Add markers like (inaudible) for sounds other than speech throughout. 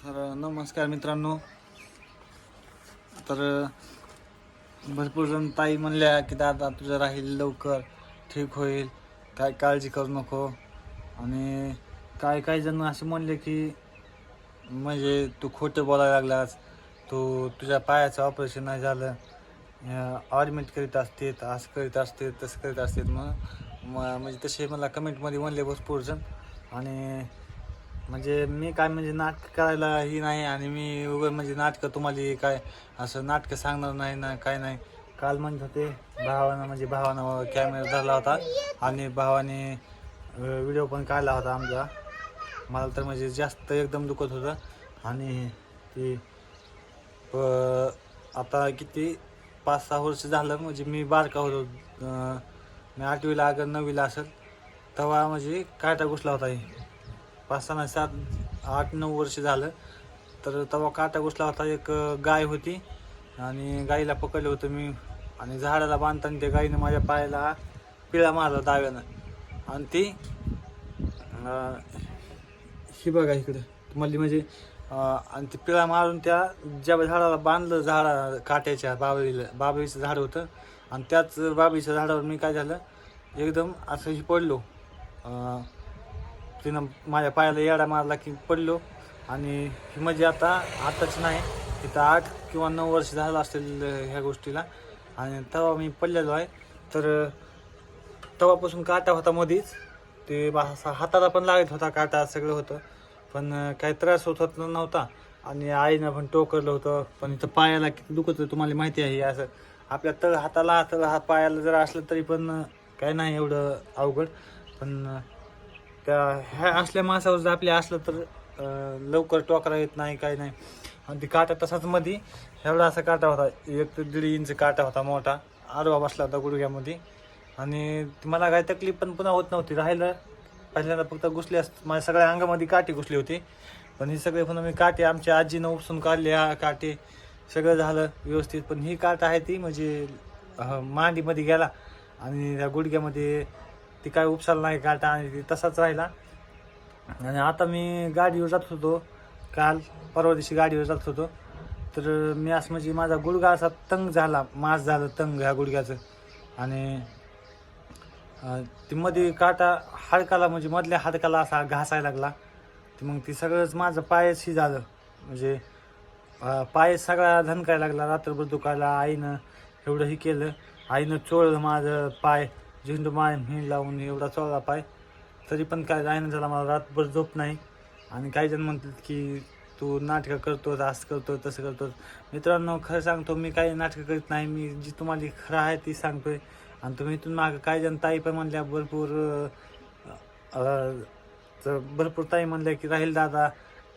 तर नमस्कार मित्रांनो. तर भरपूर जण ताई म्हणल्या की दादा तुझं राहील लवकर. ठीक होईल. काय काळजी करू नको. आणि काय काही जण असे म्हणले की म्हणजे तू खोटं बोलायला लागलास. तू तुझ्या पायाचं ऑपरेशन नाही झालं. ऑर्मेंट करीत असते असं करीत असते तसं करीत असते मग म्हणजे तसे मला कमेंटमध्ये म्हणले भरपूर जण. आणि म्हणजे मी काय म्हणजे नाटक करायला ही नाही आणि मी उभं म्हणजे नाटकं तुम्हाला काय असं नाटकं सांगणार नाही ना काय नाही. काल म्हणत होते भावानं म्हणजे भावानं कॅमेरा धरला होता आणि भावाने व्हिडिओ पण काढला होता आमचा. मला तर म्हणजे जास्त एकदम दुखत होतं आणि ती प- आता किती पाच सहा वर्ष झालं म्हणजे मी बारका होतो. मी आठवीला अगर नववीला असेल तेव्हा म्हणजे काटा घुसला होता. हे पाच सहा सात आठ नऊ वर्ष झालं. तर तेव्हा काटा घुसला होता एक गाय होती. आणि गाईला पकडलं होतं मी. आणि झाडाला बांधताना त्या गाईनं माझ्या पायाला पिळा मारला दाव्यानं आणि ती ही बघा इकडं. तुम्हाला म्हणजे आणि ती पिळा मारून त्या ज्या झाडाला बांधलं झाडा काट्याच्या बाबळीला बाबळीचं झाड होतं. आणि त्याच बाबळीच्या झाडावर मी काय झालं एकदम असं पडलो. तिनं माझ्या पायाला येडा मारला की पडलो. आणि ही म्हणजे आता आताच नाही तिथं आठ किंवा नऊ वर्ष झालं असेल ह्या गोष्टीला. आणि तेव्हा मी पडलेलो आहे. तर तेव्हापासून काटा होता मध्येच ते असा हाताला पण लागत होता काटा सगळं होतं. पण काही त्रास होत होत नव्हता. आणि आईनं पण टोकरलं होतं. पण इथं पायाला किती दुखत तुम्हाला माहिती आहे असं. आपल्या तळ हाताला तळ हात पायाला जर असलं तरी पण काय नाही एवढं अवघड. पण त्या ह्या असल्या माणसावर जर आपल्या असलं तर लवकर टोकरा येत नाही काही नाही. आणि ती काटा तसाच मध्ये एवढा असा काटा होता एक ते दीड इंच काटा होता मोठा आडवा बसला होता गुडघ्यामध्ये. आणि मला काही तकलीफ पण पुन्हा होत नव्हती. राहिलं पहिल्यांदा फक्त घुसले असत माझ्या सगळ्या अंगामध्ये काटे घुसले होते. पण हे सगळे पुन्हा मी काटे आमच्या आजीनं उपसून काढले हा काटे. सगळं झालं व्यवस्थित. पण ही काट आहे ती म्हणजे मांडीमध्ये गेला आणि त्या गुडघ्यामध्ये ती काय उपसाला नाही काटा आणि ती तसाच राहिला. आणि आता मी गाडीवर जात होतो काल परवा दिवशी गाडीवर जात होतो. तर मी असं म्हणजे माझा गुडघा असा तंग झाला मास झालं तंग ह्या गुडघ्याचं. आणि ती मध्ये काटा हाडकाला म्हणजे मधल्या हाडकाला असा घासायला लागला. ते मग ती सगळंच माझं पायचही झालं. म्हणजे पाय सगळा धनकायला लागला रात्रभर दुखायला आईनं एवढं हे केलं. आईनं चोळलं माझं पाय. झेंडू माय हिंड लावून एवढा चोळला पाय. तरी पण काय जायना झाला मला रातभर झोप नाही. आणि काही जण म्हणतात की तू नाटकं करतो असं करतो तसं करतो मित्रांनो खरं सांगतो मी काही नाटकं करीत नाही. मी जी तुम्हाला खरं आहे ती सांगतोय. आणि तुम्ही इथून मागं काही जण ताई पण म्हणल्या भरपूर तर भरपूर ताई म्हणल्या की राहील दादा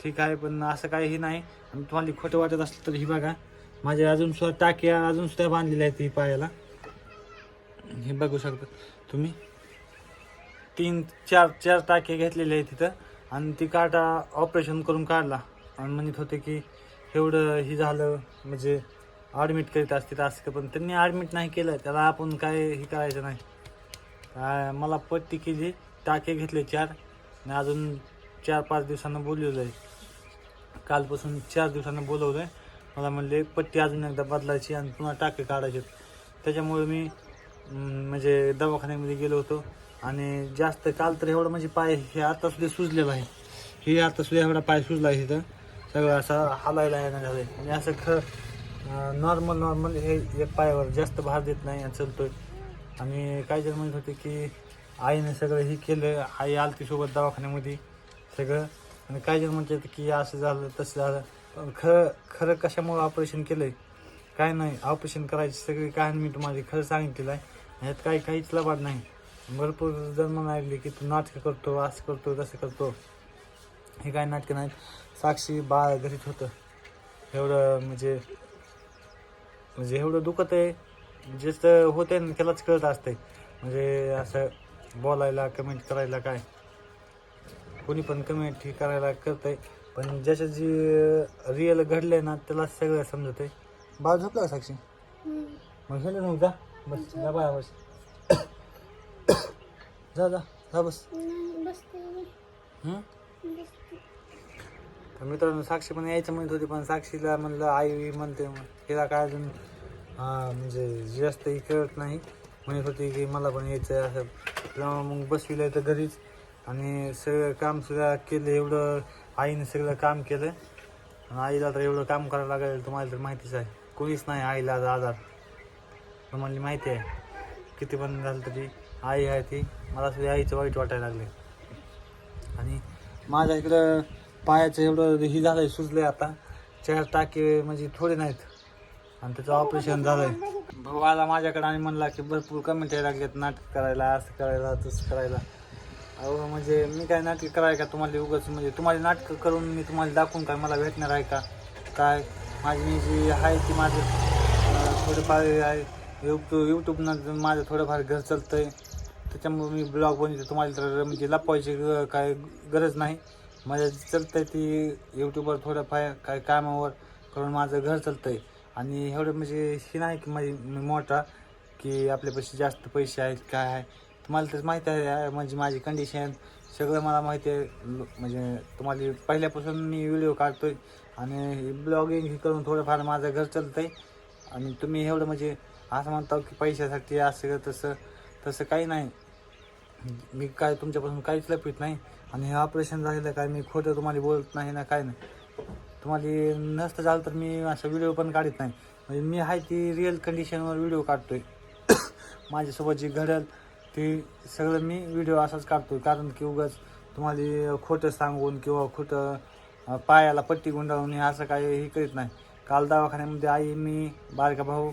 ठीक आहे पण असं काहीही नाही. आणि तुम्हाला खोटं वाटत असलं तर ही बघा. माझ्या अजून सुद्धा टाक्या अजून सुद्धा बांधलेल्या आहेत ही पायाला. हे बघू शकता. तुम्ही तीन चार चार टाके घेतलेले आहेत तिथं. आणि ती काटा ऑपरेशन करून काढला. आणि म्हणत होते की एवढं हे झालं म्हणजे ॲडमिट करीत असते असं पण त्यांनी ॲडमिट नाही केलं. त्याला आपण काय हे करायचं नाही. मला पट्टी केली टाके घेतले चार आणि अजून चार पाच दिवसानं बोलवलं आहे. कालपासून चार दिवसानं बोलवलं आहे मला म्हणले पट्टी अजून एकदा बदलायची आणि पुन्हा टाके काढायचे त्याच्यामुळे मी म्हणजे दवाखान्यामध्ये गेलो होतो. आणि जास्त काल तर एवढं म्हणजे पाय हे आता सुद्धा सुजलेलं आहे. हे आता सुद्धा एवढा पाय सुजला आहे तिथं सगळं असं हालायला येणं झालं आहे आणि असं ख नॉर्मल नॉर्मल हे एक पायावर जास्त भार देत नाही आणि आणि काही जण म्हणत होते की आईने सगळं हे केलं आई आलती सोबत दवाखान्यामध्ये सगळं. आणि काय जर म्हणतात की असं झालं तसं झालं. पण खरं खरं कशामुळं ऑपरेशन केलं आहे काय नाही ऑपरेशन करायची सगळी कहाणी मी तुम्हाला खरं सांगितलेलं आहे. ह्यात काही काहीच लबाड नाही. भरपूर जण म्हणाले की तू नाटकं करतो असं करतो तसं करतो. हे काय नाटकं नाहीत साक्षी बाळ घरीच होतं. एवढं म्हणजे म्हणजे एवढं दुखत आहे. जसं होते ना त्यालाच कळत असते म्हणजे असं बोलायला कमेंट करायला काय? कोणी पण कमेंट हे करायला करतंय. पण ज्याच्या जी रिअल आहे ना त्याला सगळं समजत आहे बाळ झोपला का साक्षी? मग गेलो जा. बस जा बाळा बस. जा जा जा बस. हं? तर मित्रांनो साक्षी पण यायचं म्हणत होती पण साक्षीला म्हणलं आई म्हणते मग. तिला काय अजून हा, म्हणजे जास्त ही कळत नाही. म्हणत होती की मला पण यायचं आहे असं. तेव्हा मग बसविलं तर घरीच. आणि सगळं काम सुद्धा केलं एवढं आईने सगळं काम केलं. आणि आईला तर एवढं काम करायला लागेल तुम्हाला तर माहितीच आहे. कोणीच नाही आईला आजार तुम्हाला माहिती आहे किती पण झालं तरी आई आहे ती. मला सुद्धा आईचं वाईट वाटायला लागले आणि माझ्या इकडं पायाचं एवढं हे झालं आहे सुजलं आता. चार टाके म्हणजे थोडे नाहीत. आणि त्याचं ऑपरेशन झालं आहे भाऊ आला माझ्याकडे आणि म्हणला की भरपूर कमेंट यायला लागलेत नाटक करायला असं करायला तसं करायला. अहो म्हणजे मी काय नाटक कराय का तुम्हाला उगाच? म्हणजे तुम्हाला नाटकं करून मी तुम्हाला दाखवून काय मला भेटणार आहे का? काय? माझी मी जी आहे ती माझं थोडंफार आहे. यूट्यूब यूट्यूबनं माझं थोडंफार घर चालतं आहे त्याच्यामुळे मी ब्लॉग बनवतो. तुम्हाला तर म्हणजे लपवायची काय गरज नाही. माझं चालतं आहे ती यूट्यूबवर थोडंफार काय कामावर करून माझं घर चालतं आहे आणि एवढं म्हणजे हे नाही की माझी मी मोठा की आपल्यापाशी जास्त पैसे आहेत काय आहे. तुम्हाला तर माहीत आहे म्हणजे माझी कंडिशन सगळं मला माहिती आहे. म्हणजे तुम्हाला पहिल्यापासून मी व्हिडिओ काढतो आहे आणि ब्लॉगिंग हे करून थोडंफार माझं घर चालतं आहे आणि तुम्ही एवढं म्हणजे असं म्हणता की पैशासाठी असं तसं तसं काही नाही. मी काय तुमच्यापासून काहीच लपित नाही. आणि हे ऑपरेशन झालेलं काय मी खोटं तुम्हाला बोलत नाही ना काय नाही. तुम्हाला नसतं झालं तर मी असं व्हिडिओ पण काढत नाही. म्हणजे मी आहे ती रिअल कंडिशनवर व्हिडिओ काढतोय. (coughs) माझ्यासोबत जे घडल ते सगळं मी व्हिडिओ असाच काढतोय. कारण की उगाच तुम्हाला खोटं सांगून किंवा खोटं पायाला पट्टी गुंडाळून असं काही हे करीत नाही. काल दवाखान्यामध्ये आई मी बारका भाऊ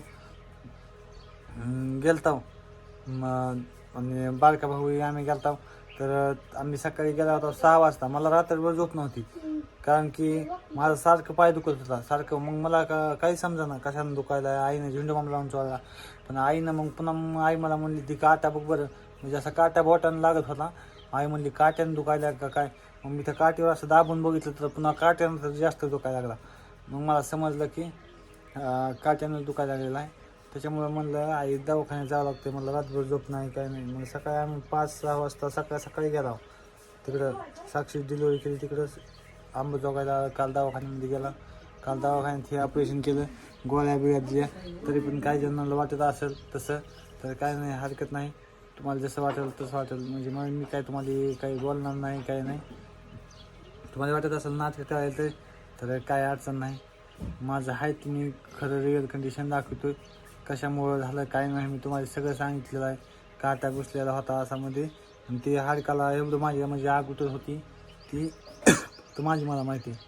अं, मग आणि बारका भाऊ आम्ही गेलतो तर आम्ही सकाळी गेला होता सहा वाजता. मला रात्रभर झोप नव्हती. कारण की माझं सारखं पाय दुखत होता. सारखं मग मला का काही समजा ना कशानं दुखायला आईने झेंडू बाम लावून चोळला पण आईनं मग पुन्हा मग आई मला म्हणली ती काटा बघ बरं. म्हणजे असं काट्या बोटानं लागत होता. आई म्हणली काट्यानं दुखायला का काय? मग मी त्या काठीवर असं दाबून बघितलं तर पुन्हा काट्यानं तर जास्त दुखायला लागला. मग मला समजलं की काट्यानं दुखायला लागलेला आहे. त्याच्यामुळं म्हणलं आई दवाखान्यात जावं लागते मला रात्रभर झोप नाही काय नाही. मग सकाळी आम्ही पाच सहा वाजता सकाळ सकाळी गेला. तिकडं साक्षी डिलिव्हरी केली तिकडंच आंबोजोगायला काल दवाखान्यामध्ये गेला. काल दवाखान्यात हे ऑपरेशन केलं. गोळ्या बिळ्या दिल्या. तरी पण काही जणांना वाटत असेल तसं तर काय नाही हरकत नाही. तुम्हाला जसं वाटेल तसं वाटेल. म्हणजे मग मी काय तुम्हाला काही बोलणार नाही काही नाही. तुम्हाला वाटत असेल नाटक करायचं तर काय अडचण नाही. माझं आहे तुम्ही मी खरं रिअल कंडिशन दाखवतो कशामुळं झालं काय नाही मी तुम्हाला सगळं सांगितलेलं आहे. काटा घुसलेला होता असामध्ये आणि ते हाडकाला एवढं माझ्या म्हणजे आग उठत होती. ती (coughs) तर माझी मला माहिती आहे.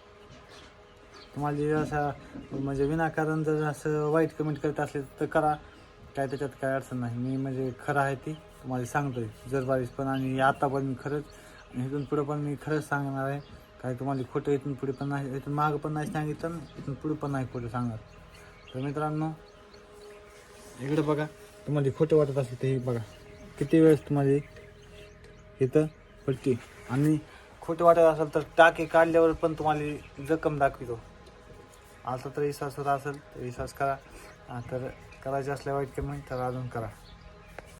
तुम्हाला जे असं म्हणजे विनाकारण जर असं वाईट कमेंट करत असले तर करा. काय त्याच्यात काय अडचण नाही. मी म्हणजे खरं आहे ती तुम्हाला सांगतोय. जर बारीस पण आणि आता पण मी खरंच आणि इथून पुढं पण मी खरंच सांगणार आहे. काय तुम्हाला खोटं इथून पुढे पण नाही इथून मागं पण नाही सांगितलं आणि इथून पुढे पण नाही खोटं सांगणार. तर मित्रांनो इकडे बघा तुम्हाला खोटं वाटत असेल ते बघा. किती वेळेस तुम्हाला इथं पडते आणि खोटं वाटत असेल तर टाके काढल्यावर पण तुम्हाला जखम दाखवितो. आता तर विश्वास होत असेल तर विश्वास करा. तर करायचे असल्या वाईट कमी तर अजून करा.